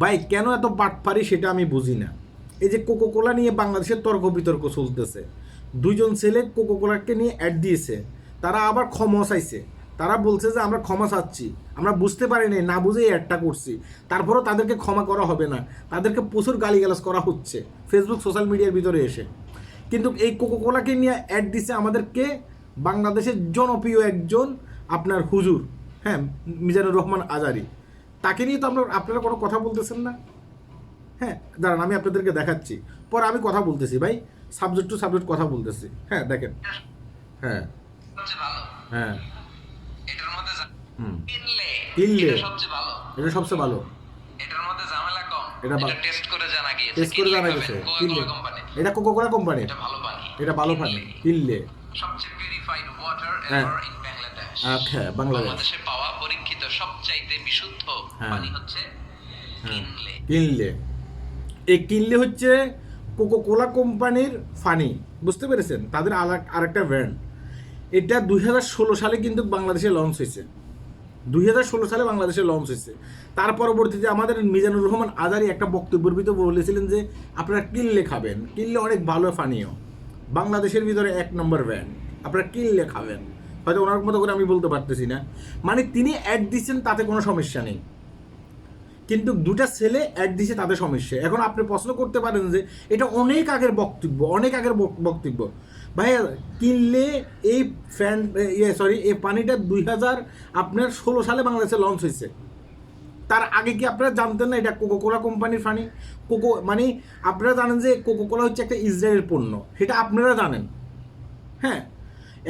ভাই, কেন এত পাটপারি সেটা আমি বুঝি না। এই যে কোকো কোলা নিয়ে বাংলাদেশের তর্ক বিতর্ক চলতেছে। দুইজন ছেলে কোকো কোলাকে নিয়ে অ্যাড দিয়েছে। তারা আবার ক্ষমা চাইছে। তারা বলছে যে, আমরা ক্ষমা চাচ্ছি। আমরা বুঝতে পারিনি না বুঝে এই অ্যাডটা করছি। তারপরেও তাদেরকে ক্ষমা করা হবে না। তাদেরকে প্রচুর গালিগালাজ করা হচ্ছে ফেসবুক সোশ্যাল মিডিয়ার ভিতরে এসে। কিন্তু এই কোকো কোলাকে নিয়ে অ্যাড দিছে আমাদেরকে বাংলাদেশের জনপ্রিয় একজন আপনার হুজুর হ্যাঁ মিজানুর রহমান আজারি। তাকে নিয়ে তো আমরা আপনারা কোনো কথা বলতেছেন না। হ্যাঁ দাঁড়ান আমি আপনাদেরকে দেখাচ্ছি। পরে আমি কথা বলতেছি ভাই। সাবজেক্ট টু সাবজেক্ট কথা বলতেছি। হ্যাঁ দেখেন। হ্যাঁ। হ্যাঁ। এটার হুম। কিনলে কিনলে। এটা সবচেয়ে ভালো। এটা সবচেয়ে ভালো। এটার মধ্যে ঝামেলা কম। এটা এটা টেস্ট করে জানা গিয়েছে। টেস্ট করে জানা গেছে কিনলে। এটা কোম্পানি এটা ভালো পানি। এটা ভালো পানি। কিনলে সবচেয়ে পিউরিফাইড ওয়াটার হ্যাঁ। এভার ইন বাংলাদেশ আচ্ছা বাংলাদেশে পাওয়া সবচাইতে বিশুদ্ধ হ্যাঁ। পানি হচ্ছে হ্যাঁ। কিনলে। কিনলে। এই কিনলে হচ্ছে কোকো কোলা কোম্পানির ফানি বুঝতে পেরেছেন? তাদের আরেকটা ব্র্যান্ড এটা দুই হাজার ষোলো সালে কিন্তু বাংলাদেশে লঞ্চ হয়েছে। দুই হাজার ষোলো সালে বাংলাদেশে লঞ্চ হয়েছে। তার পরবর্তীতে আমাদের মিজানুর রহমান আজারি একটা বক্তব্যের ভিতরে বলেছিলেন যে আপনারা কিনলে খাবেন। কিনলে অনেক ভালো পানীয় বাংলাদেশের ভিতরে এক নম্বর ব্র্যান্ড আপনারা কিনলে খাবেন। হয়তো ওনার মতো করে আমি বলতে পারতেছি না। মানে তিনি অ্যাড দিচ্ছেন, তাতে কোনো সমস্যা নেই। কিন্তু দুটা ছেলে অ্যাড দিছে তাদের সমস্যা। এখন আপনি প্রশ্ন করতে পারেন যে, এটা অনেক আগের বক্তব্য, অনেক আগের বক- বক্তব্য। ভাইয়া, কিনলে এই ফ্যান ইয়ে সরি এই পানিটা দুই হাজার আপনার ষোলো সালে বাংলাদেশে লঞ্চ হয়েছে। তার আগে কি আপনারা জানতেন না এটা কোকো কোলা কোম্পানির পানি কোকো মানে আপনারা জানেন যে কোকো কোলা হচ্ছে একটা ইসরায়েলের পণ্য। সেটা আপনারা জানেন। হ্যাঁ?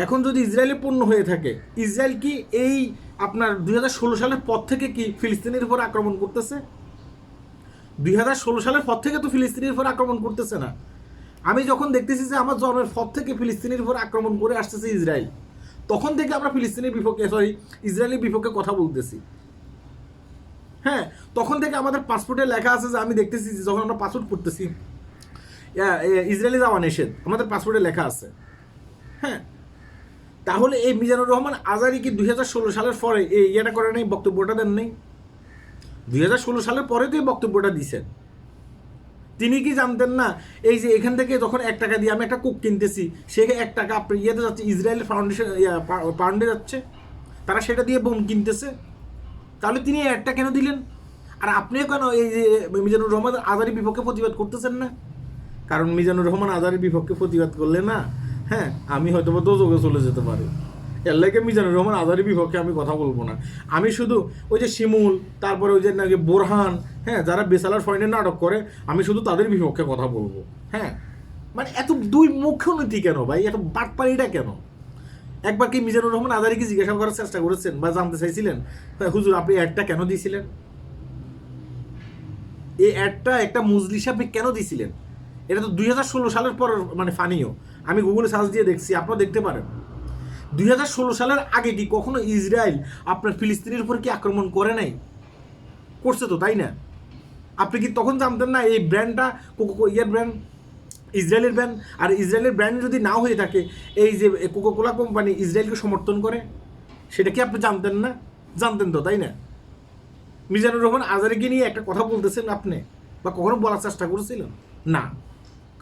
এখন যদি ইসরায়েলের পণ্য হয়ে থাকে ইসরায়েল কি এই আপনার দুই হাজার ষোলো সালের পর থেকে কি ফিলিস্তিনের উপর আক্রমণ করতেছে? দুই হাজার ষোলো সালের পর থেকে তো ফিলিস্তিনের উপর আক্রমণ করতেছে না। আমি যখন দেখতেছি যে আমার জন্মের পর থেকে ফিলিস্তিনের উপর আক্রমণ করে আসতেছে ইসরায়েল তখন থেকে আমরা ফিলিস্তিনের বিপক্ষে সরি ইসরায়েলের বিপক্ষে কথা বলতেছি। হ্যাঁ তখন থেকে আমাদের পাসপোর্টে লেখা আছে যে আমি দেখতেছি যে যখন আমরা পাসপোর্ট করতেছি ইয়া, ইসরায়েলে যাওয়া নিষেধ আমাদের পাসপোর্টে লেখা আছে। হ্যাঁ তাহলে এই মিজানুর রহমান আজারি কি দুই হাজার ষোলো সালের পরে এই ইয়েটা করে নেই, বক্তব্যটা দেন নেই? দুই হাজার ষোলো সালের পরে তো এই বক্তব্যটা দিছেন। তিনি কি জানতেন না, এই যে এখান থেকে যখন এক টাকা দিয়ে আমি একটা কুক কিনতেছি, সে এক টাকা ইয়েতে যাচ্ছে, ইসরায়েল ফাউন্ডেশন পাউন্ডে যাচ্ছে? তারা সেটা দিয়ে বোম কিনতেছে। তাহলে তিনি একটা কেন দিলেন? আর আপনিও কেন এই যে মিজানুর রহমান আজারির বিপক্ষে প্রতিবাদ করতেছেন না? কারণ মিজানুর রহমান আজারির বিপক্ষে প্রতিবাদ করলে না হ্যাঁ আমি হয়তো বা দোজকে চলে যেতে পারি। এর লাগে মিজানুর রহমান আজারির বিপক্ষে আমি কথা বলব না। আমি শুধু ওই যে শিমুল, তারপরে ওই যে নাকি বোরহান হ্যাঁ যারা বেসালার ফয়েন্ডে নাটক করে, আমি শুধু তাদের বিপক্ষে কথা বলব। হ্যাঁ মানে এত দুই মুখ্য নীতি কেন ভাই? এত বাটপাড়িটা কেন? একবার কি মিজানুর রহমান আজারিকে জিজ্ঞাসা করার চেষ্টা করেছেন বা জানতে চাইছিলেন? হুজুর, আপনি অ্যাডটা কেন দিয়েছিলেন এই অ্যাডটা একটা মুজলিস আপনি কেন দিয়েছিলেন এটা তো দুই হাজার ষোলো সালের পর মানে ফানিও আমি গুগলে সার্চ দিয়ে দেখছি, আপনারা দেখতে পারেন। দুই হাজার ষোলো সালের আগে কি কখনো ইসরায়েল আপনার ফিলিস্তিনের উপর কি আক্রমণ করে নাই? করছে তো, তাই না? আপনি কি তখন জানতেন না এই ব্র্যান্ডটা ইয়ার ব্র্যান্ড ইসরায়েলের ব্র্যান্ড আর ইসরায়েলের ব্র্যান্ড যদি না হয়ে থাকে, এই যে কোকোকোলা কোম্পানি ইসরায়েলকে সমর্থন করে, সেটা কি আপনি জানতেন না? জানতেন তো, তাই না? মিজানুর রহমান আজারিকে নিয়ে একটা কথা বলতেছেন আপনি, বা কখনো বলার চেষ্টা করেছিলেন? না।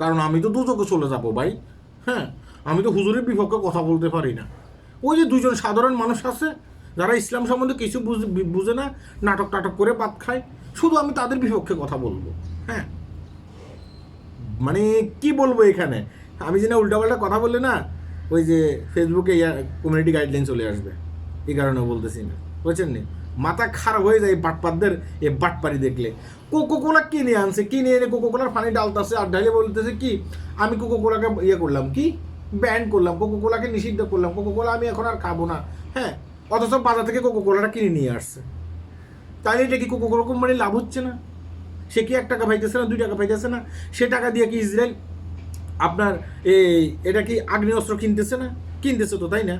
কারণ আমি তো দুচোখে চলে যাব ভাই। হ্যাঁ আমি তো হুজুরের বিপক্ষে কথা বলতে পারি না। ওই যে দুজন সাধারণ মানুষ আছে, যারা ইসলাম সম্বন্ধে কিছু বুঝ- না, নাটক টাটক করে পাত খায়, শুধু আমি তাদের বিপক্ষে কথা বলব হ্যাঁ। মানে কি বলব এখানে? আমি যে না উল্টাপাল্টা কথা বললে না, ওই যে ফেসবুকে কমিউনিটি গাইডলাইন চলে আসবে। এই কারণে বলতেছি না, বুঝছেন নি? মাথা খারাপ হয়ে যায় বাটপাতদের এই বাটপারি দেখলে। কোকো কোলা কিনে আনছে, কিনে এনে কোকো কোলার পানি ডালতেছে আর ঢালে বলতেছে কি, আমি কোকো কোলাকে ইয়ে করলাম, কি? ব্যান করলাম কোকো কোলাকে নিষিদ্ধ করলাম কোকো কোলা আমি এখন আর খাব না হ্যাঁ? অথচ বাজার থেকে কোকো কোলাটা কিনে নিয়ে আসছে। তাহলে এটা কি কোকো কোলা কোম্পানির লাভ হচ্ছে না? সে কি এক টাকা পাইতেছে না, দুই টাকা পাইতেছে না? সে টাকা দিয়ে কি ইসরায়েল আপনার এই এটা কি আগ্নেয়াস্ত্র কিনতেছে না? কিনতেছে তো, তাই না?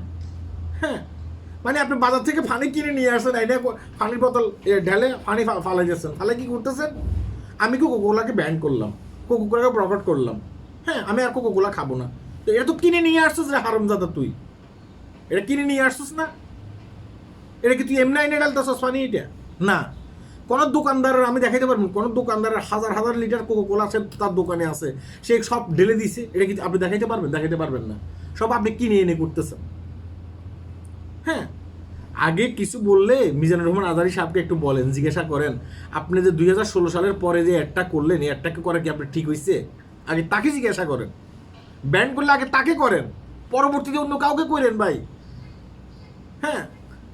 হ্যাঁ? মানে আপনি বাজার থেকে ফানি কিনে নিয়ে আসছেন এটা ফানির বোতল ঢেলে ফানি ফালাই যাচ্ছেন ফালে কি করতেছেন? আমি কোকো কোলাকে ব্যান করলাম? কোকো কোলাকে প্রকট করলাম। হ্যাঁ আমি আর কোকো কোলা খাব না। তো এটা তো কিনে নিয়ে আসছিস রে হারামজাদা তুই। এটা কিনে নিয়ে আসছিস না? এটা কি তুই এমনি আইনে ডালতেছস পানি এটা? না। কোনো দোকানদারের, আমি দেখাইতে পারবেন কোনো দোকানদারের হাজার হাজার লিটার কোকো কোলা আছে, তার দোকানে আছে। সে সব ঢেলে দিছে। এটা কি আপনি দেখাইতে পারবেন? দেখাইতে পারবেন না। সব আপনি কিনে এনে করতেছেন। হ্যাঁ আগে কিছু বললে মিজানুর রহমান আজারি সাহেবকে একটু বলেন, জিজ্ঞাসা করেন, আপনি যে দুই হাজার ষোলো সালের পরে যে অ্যাডটা করলেন, এই অ্যাডটাকে করে কি আপনি ঠিক হয়েছে আগে তাকে জিজ্ঞাসা করেন। ব্যান করলে আগে তাকে করেন, পরবর্তীতে অন্য কাউকে করেন ভাই। হ্যাঁ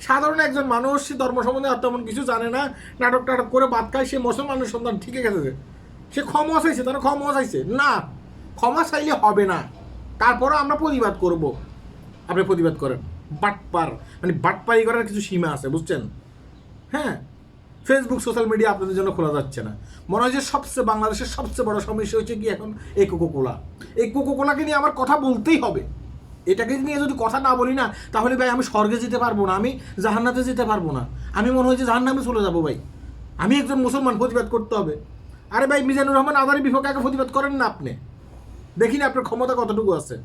সাধারণ একজন মানুষ, সে ধর্ম সম্বন্ধে আর তেমন কিছু জানে না, নাটক টাটক করে বাদ খায়, সে মুসলমানের সন্তান ঠিকই গেছে সে ক্ষমা চাইছে, তারা ক্ষমা চাইছে। না, ক্ষমা চাইলে হবে না। তারপরও আমরা প্রতিবাদ করব। আপনি প্রতিবাদ করেন। বাটপার মানে বাটপারি করার কিছু সীমা আছে, বুঝছেন? হ্যাঁ? ফেসবুক সোশ্যাল মিডিয়া আপনাদের জন্য খোলা যাচ্ছে না। মনে হয় যে সবচেয়ে, বাংলাদেশের সবচেয়ে বড় সমস্যা হচ্ছে কি এখন? এই কোকোকোলা এই কোকোকোলাকে নিয়ে আমার কথা বলতেই হবে। এটাকে নিয়ে যদি কথা না বলি না, তাহলে ভাই আমি স্বর্গে যেতে পারব না, আমি জাহান্নাতে যেতে পারব না। আমি মনে হয় যে জাহান্নামে চলে যাব ভাই। আমি একজন মুসলমান, প্রতিবাদ করতে হবে। আরে ভাই, মিজানুর রহমান আদারি বিপক্ষে আগে প্রতিবাদ করেন না আপনি? দেখি না আপনার ক্ষমতা কতটুকু আছে।